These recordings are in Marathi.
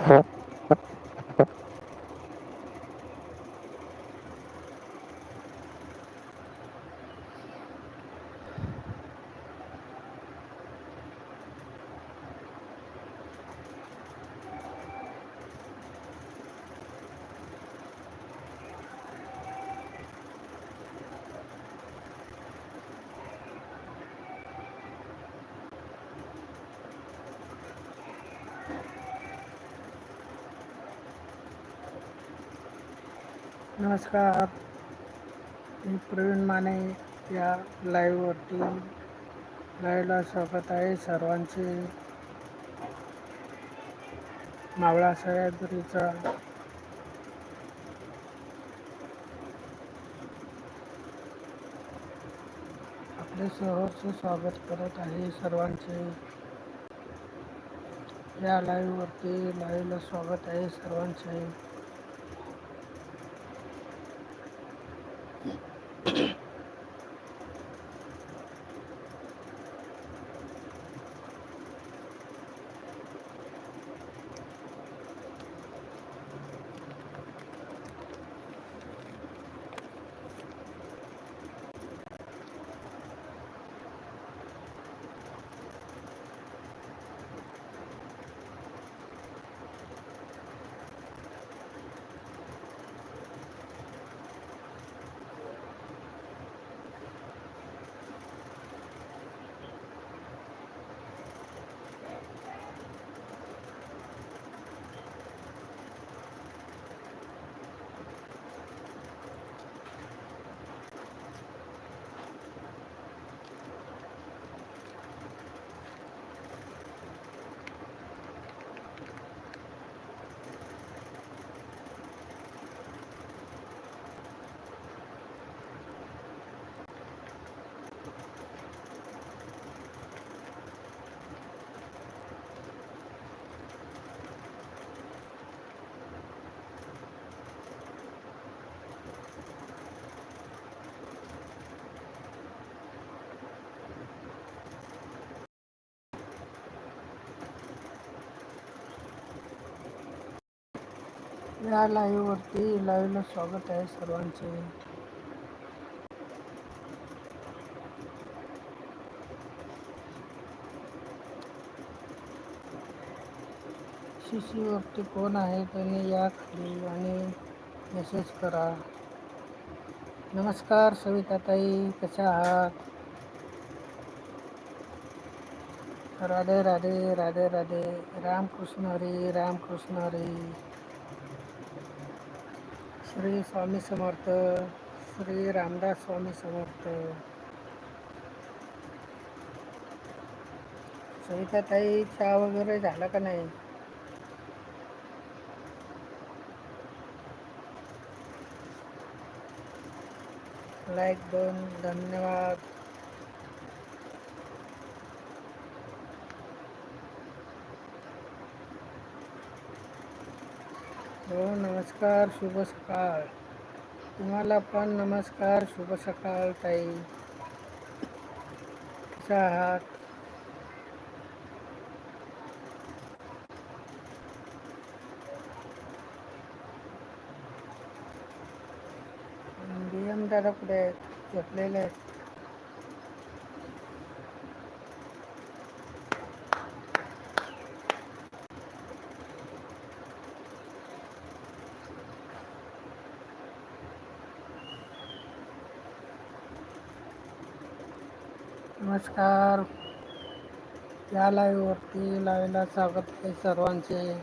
Huh? नमस्कार. मी प्रवीण माने या लाईव्हवरती लाईव्हला स्वागत आहे सर्वांचे. मावळा सह्याद्रीचा. आपले सहर्ष स्वागत करत आहे सर्वांचे. या लाईव्हवरती लाईव्हला स्वागत आहे सर्वांचे. या लाईव्हवरती लाईव्हला स्वागत आहे सर्वांचे. शिशीवरती कोण आहे त्यांनी या खाली आणि मेसेज करा. नमस्कार सविताताई कशा आहात? राधे राधे राधे राधे. रामकृष्ण हरी रामकृष्ण हरी. श्री स्वामी समर्थ श्री रामदास स्वामी समर्थ. सविताताई चहा वगैरे झाला का नाही? लाईक दोन धन्यवाद. हो नमस्कार शुभ सकाळ. तुम्हाला पण नमस्कार शुभ सकाळ ताई. कशा आहात? बी एम दादा कुठे आहेत? झोपलेले आहेत. नमस्कार. या लाईव्हवरती लाईव्हला स्वागत आहे सर्वांचे.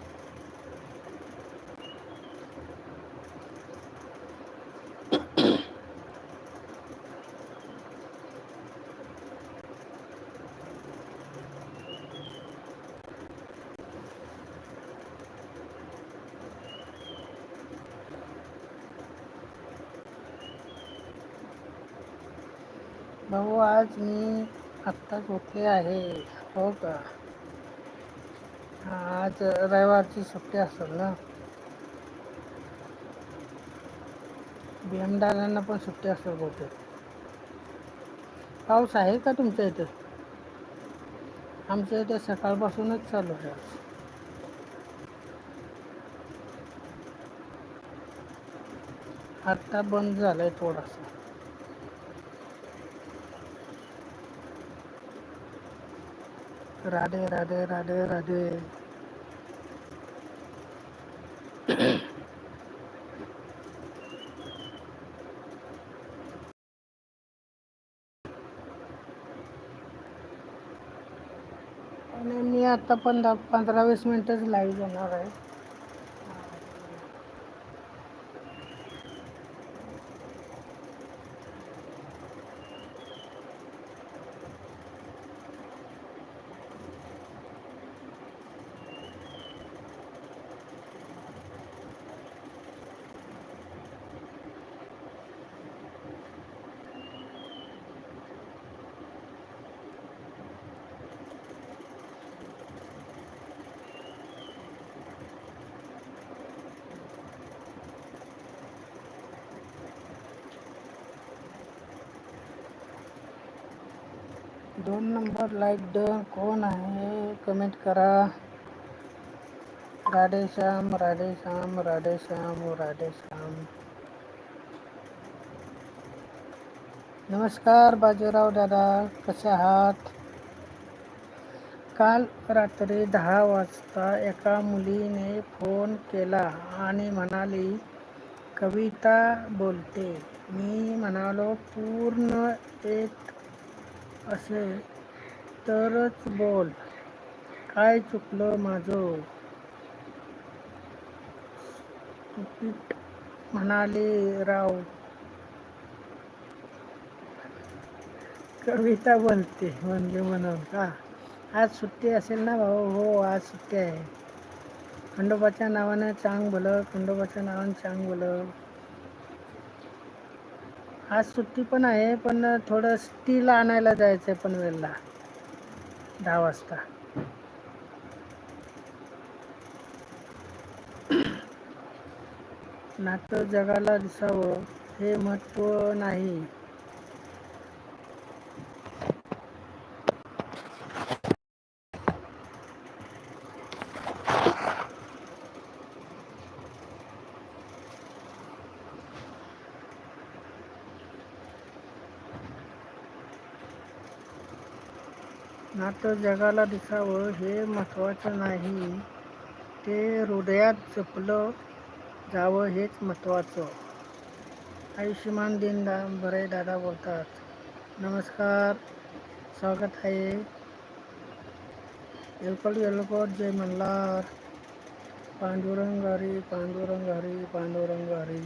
भाऊ आज मी आत्ता कुठे आहे. हो का? आज रविवारची सुट्टी असेल ना? बीएमदारांना पण सुट्टी असेल कुठे पाऊस आहे का तुमच्या इथे? आमच्या इथे सकाळपासूनच चालू आहे. आत्ता बंद झालाय थोडासा. राधे राधे राधे राधे. आणि मी आता पंधरा पंधरा वीस मिनटच लाईव्ह जाणार आहे. दोन नंबर लाईक डन. कोण आहे? कमेंट करा. राधेश्याम राधेश्याम राधेश्याम राधेश्याम. नमस्कार बाजीराव दादा कसे आहात? काल रात्री दहा वाजता एका मुलीने फोन केला आणि म्हणाली कविता बोलते. मी म्हणालो पूर्ण एक असेल तरच बोल. काय चुकलं माझं? म्हणाले राव. कविता बोलते म्हणजे म्हणून. का आज सुट्टी असेल ना भाऊ? हो आज सुट्टी आहे. खंडोबाच्या नावानं चांग भलं खंडोबाच्या नावानं चांग बोल आज सुट्टी पण आहे पण थोडं स्टील आणायला जायचं आहे पनवेलला दहा वाजता. नातं जगाला दिसावं हे महत्त्व नाही. नातं जगाला दिसावं हे महत्त्वाचं नाही. ते हृदयात जपलं जावं हेच महत्त्वाचं आयुष्यमान दिन दा बरे दादा बोलतात. नमस्कार स्वागत आहे. एलकोट एलकोट जय मल्हार. पांडुरंग हरी पांडुरंग हरी पांडुरंग हरी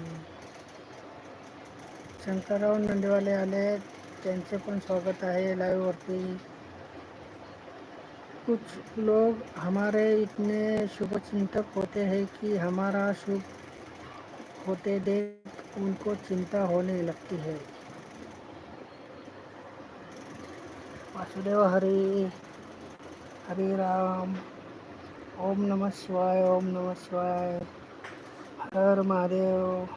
शंकरराव नंदीवाले आले त्यांचे पण स्वागत आहे लाईव्हवरती कुछ लोग हमारे इतने शुभ चिंतक होते हैं कि हमारा शुभ होते देख उनको चिंता होने लगती है। वासुदेव हरि हरि राम। ओम नमः शिवाय, ओम नमः शिवाय। हर महादेव।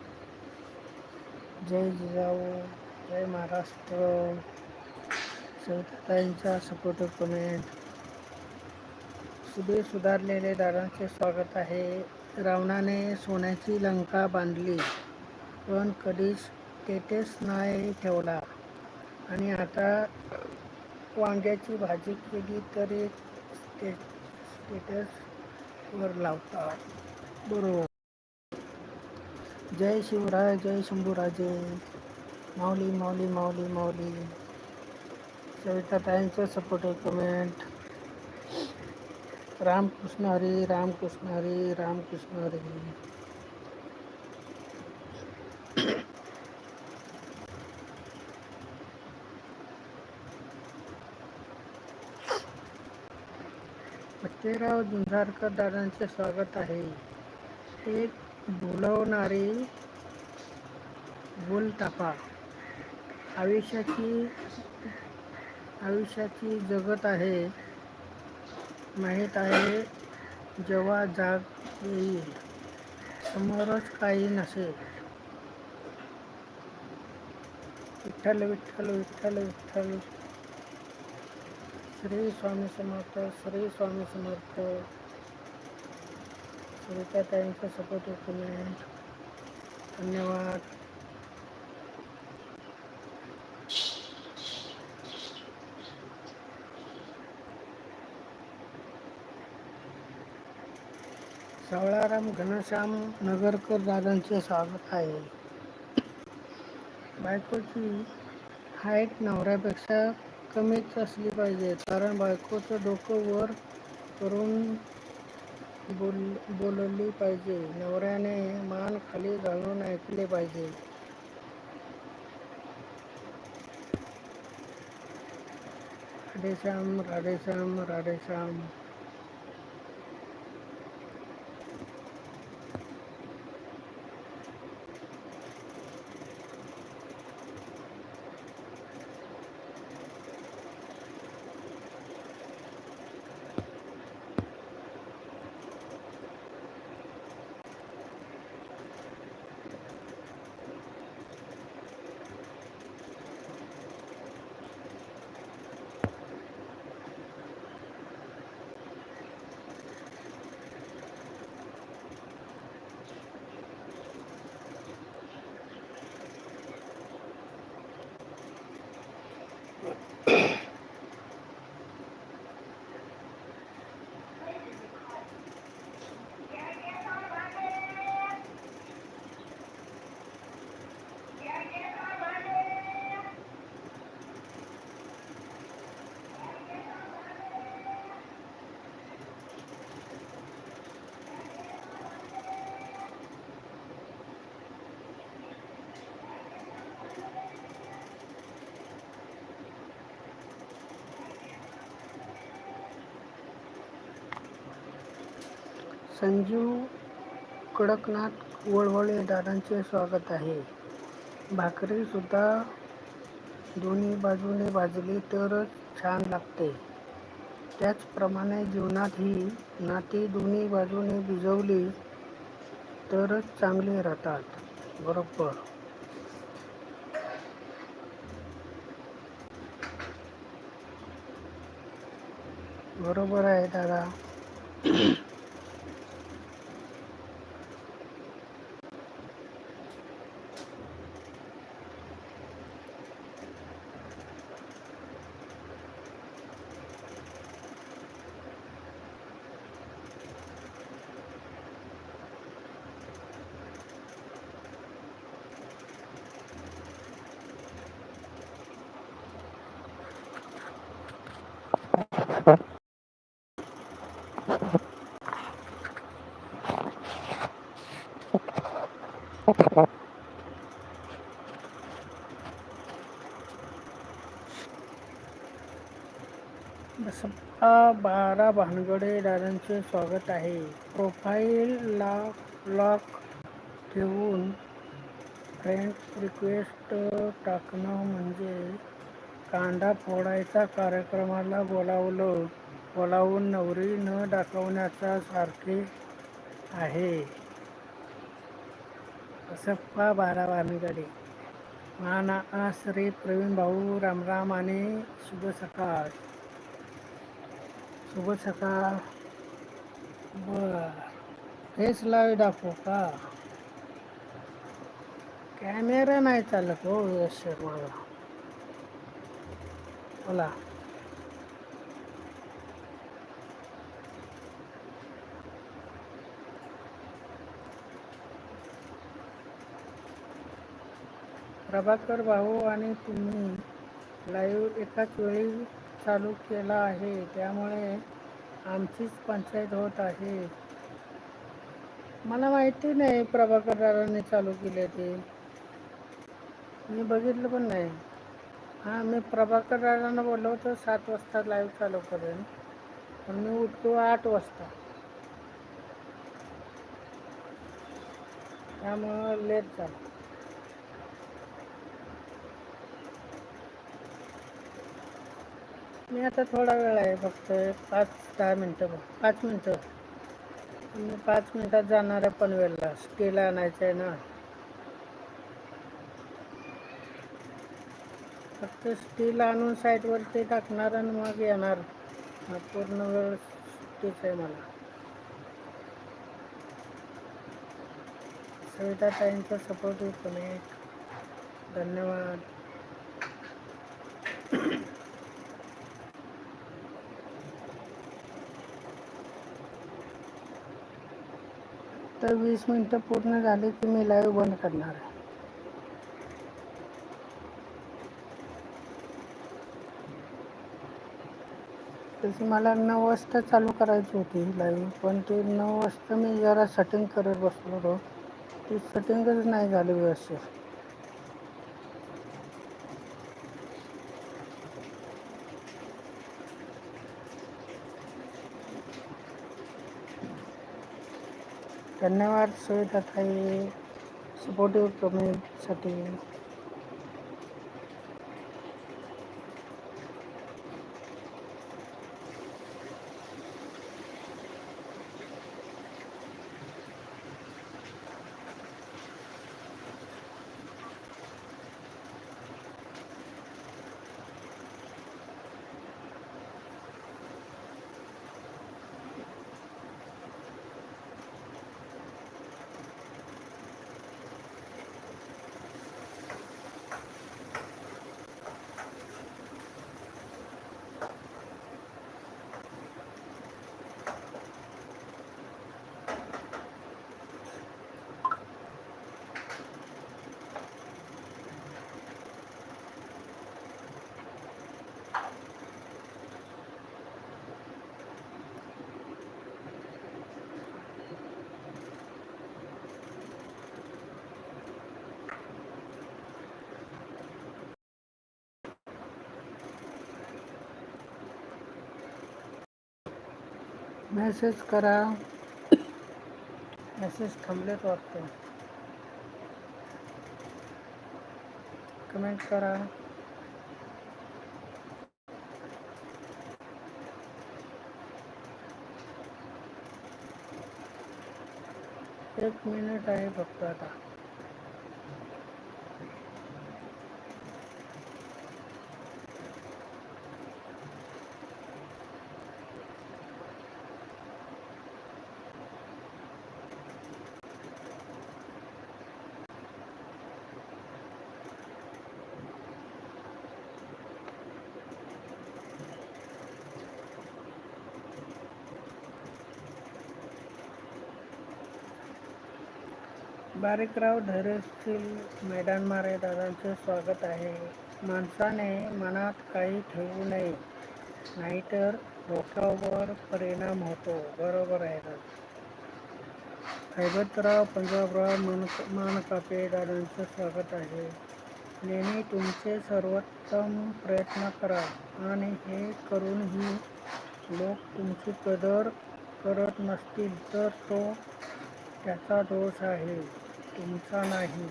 जय जिजाऊ, जय महाराष्ट्र। सविताताईंचा सपोर्ट कमेंट सुधे सुधारलेले दारांचे स्वागत आहे. रावणाने सोन्याची लंका बांधली पण कधीच स्टेटस नाही ठेवला. आणि आता वांग्याची भाजी केली तरी स्टे स्टेटसवर लावतात. बरोबर. जय शिवराय जय शंभूराजे. माऊली माऊली माऊली माऊली. सविताताईंचं सपोर्ट कमेंट रामकृष्ण हरी रामकृष्ण हरी रामकृष्ण हरी. फतेराव झुंजारकर दादांचे स्वागत आहे. एक बोलवणारी बोलटापा आयुष्याची आयुष्याची जगत आहे. माहीत आहे जेव्हा जाग येईल समोरच काही नसेल. विठ्ठल विठ्ठल विठ्ठल विठ्ठल. श्री स्वामी समर्थ श्री स्वामी समर्थ. सविताताईंचं सपोर्ट कमेंट धन्यवाद. सावळाराम घनश्याम नगरकर दादांचे स्वागत आहे. बायकोची हाईट नवऱ्यापेक्षा कमीच असली पाहिजे कारण बायकोचं डोकं वर करून बोल बोलली पाहिजे. नवऱ्याने मान खाली घालून ऐकले पाहिजे. राधेश्याम राधेश्याम राधेश्याम. संजीव कडकनाथ वळवळे दादांचे स्वागत आहे. भाकरीसुद्धा दोन्ही बाजूने भाजली तरच छान लागते. त्याचप्रमाणे जीवनात ही नाती दोन्ही बाजूने भिजवली तरच चांगले राहतात. बरोबर. बरोबर आहे दादा. बसप्पा बारा भानगडे दादांचे स्वागत आहे. प्रोफाईल लॉक लॉक ठेवून फ्रेंड रिक्वेस्ट टाकणं म्हणजे कांदा फोडायचा कार्यक्रमाला बोलावलं बोलावून नवरी न दाखवण्याचा सारखे आहे. सप्पा बारा भानगडे माना श्री प्रवीण भाऊ रामराम आणि शुभ सकाळ. शुभ सकाळ. बर. फेस लावी दाखवू का? कॅमेरा नाही चालत हो यश बोला. प्रभाकर भाऊ आणि तुम्ही लाईव्ह एकाच वेळी चालू केला आहे. त्यामुळे आमचीच पंचायत होत आहे. मला माहिती नाही प्रभाकर दादांनी चालू केले ते. मी बघितलं पण नाही. हां मी प्रभाकर दादांना बोललो होतो सात वाजता लाईव्ह चालू करेन. पण मी उठतो आठ वाजता. त्यामुळं लेट झालं. मी आता थोडा वेळ आहे फक्त पाच दहा मिनटं बघ. पाच मिनटं. मी पाच मिनटात जाणार आहे पनवेलला. स्टील आणायचं आहे ना. फक्त स्टील आणून साईडवरती टाकणार आणि मग येणार. हा पूर्ण वेळ सुट्टीच आहे मला. सविता ताईंचा होतो मी. धन्यवाद. तर वीस मिनटं पूर्ण झाली की मी लाईव्ह बंद करणार आहे. तशी मला नऊ वाजता चालू करायची होती लाईव्ह पण ते नऊ वाजता मी जरा सेटिंग करत बसलो होतो. ती सेटिंगच नाही झाली व्यवस्थित. धन्यवाद सुविधा ताई सपोर्टिव्ह कमेंटसाठी मेसेज करा। मेसेज थांबलेत वाटतं कमेंट करा। एक मिनिट आहे फक्त आता। बारीकराव धैर्यशील मैदान मारे दादांचे स्वागत आहे. माणसाने मनात काही ठेवू नये नाहीतर डोक्यावर परिणाम होतो. बरोबर आहे हैबतराव पंजाबराव मन मानकापे दादांचे स्वागत आहे. नेहमी तुमचे सर्वोत्तम प्रयत्न करा आणि हे करूनही लोक तुमची कदर करत नसतील तर तो त्याचा दोष आहे. तुमचा नाही.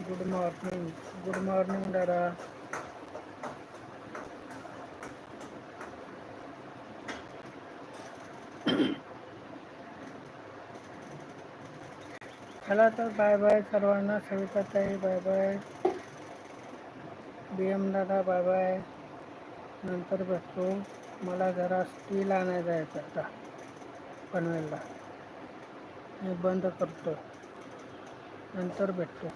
Good morning. गुड मॉर्निंग दादा. चला तर बाय बाय सर्वांना. सविताताई बाय बाय. बी एम दादा बाय बाय. नंतर बसतो मला जरा स्टील आणायला जायचं आता पनवेलला. मी बंद करतो. नंतर भेटतो.